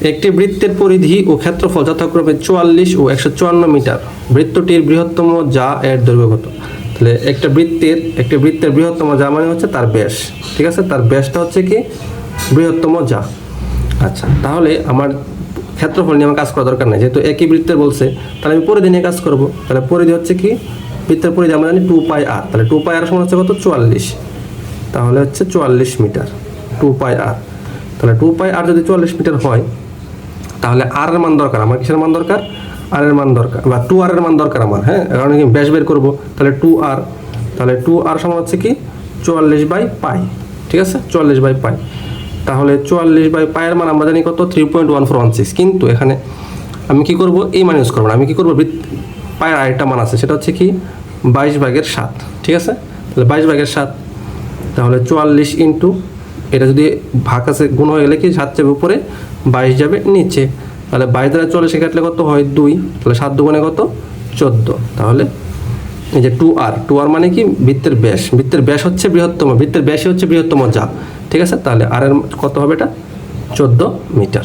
একটি বৃত্তের পরিধি ও ক্ষেত্রফল যথাক্রমে চুয়াল্লিশ ও একশো চুয়ান্ন মিটার। বৃত্তটির বৃহত্তম যা এর দৈর্ঘ্য কত? তাহলে একটা বৃত্তের, একটি বৃত্তের বৃহত্তম যা মানে হচ্ছে তার ব্যাস। ঠিক আছে? তার ব্যাসটা হচ্ছে কি? বৃহত্তম যা। আচ্ছা তাহলে আমার ক্ষেত্রফল নিয়ে আমার কাজ করা দরকার নেই। যেহেতু একই বৃত্তের বলছে, তাহলে আমি পরিধি নিয়ে কাজ করব। তাহলে পরিধি হচ্ছে কি? বৃত্তের পরিধি আমরা জানি টু পাই আর। তাহলে টু পাই আর সমান হচ্ছে কত? চুয়াল্লিশ। তাহলে হচ্ছে চুয়াল্লিশ মিটার। টু পাই আর। তাহলে টু পাই আর যদি চুয়াল্লিশ মিটার হয় তাহলে আর এর মান দরকার। আমার কিসের মান দরকার? আর এর মান দরকার। বা টু আর এর মান দরকার আমার হ্যাঁ? কারণ কি ব্যাস বের করব? তাহলে টু আর তাহলে টু আর সমান হচ্ছে কি? চুয়াল্লিশ বাই পাই। ঠিক আছে? চুয়াল্লিশ বাই পাই। তাহলে চুয়াল্লিশ বাই পায়ের মান আমরা জানি কত? Three point one four one six কিন্তু এখানে আমি কি করব? এই মান ইউজ করব না। আমি কি করব? পায়ের আরেকটা মান আছে। সেটা হচ্ছে কি? বাইশ ভাগের সাত। ঠিক আছে? তাহলে বাইশ ভাগের সাত। তাহলে চুয়াল্লিশ ইন্টু এটা যদি ভাগ আছে, গুণ হয়ে গেলে কি? সাত যাবে উপরে, বাইশ যাবে নিচে। তাহলে বাইশ দ্বারা চল্লিশে কাটলে কত হয়? দুই। তাহলে সাত দুগুণে কত? চোদ্দ। তাহলে এই যে টু আর টু আর মানে কি? বৃত্তের ব্যাস। বৃত্তের ব্যাস হচ্ছে বৃহত্তম। বৃত্তের ব্যাসই হচ্ছে বৃহত্তম যা। ঠিক আছে? তাহলে আর এর কত হবে এটা? চোদ্দ মিটার।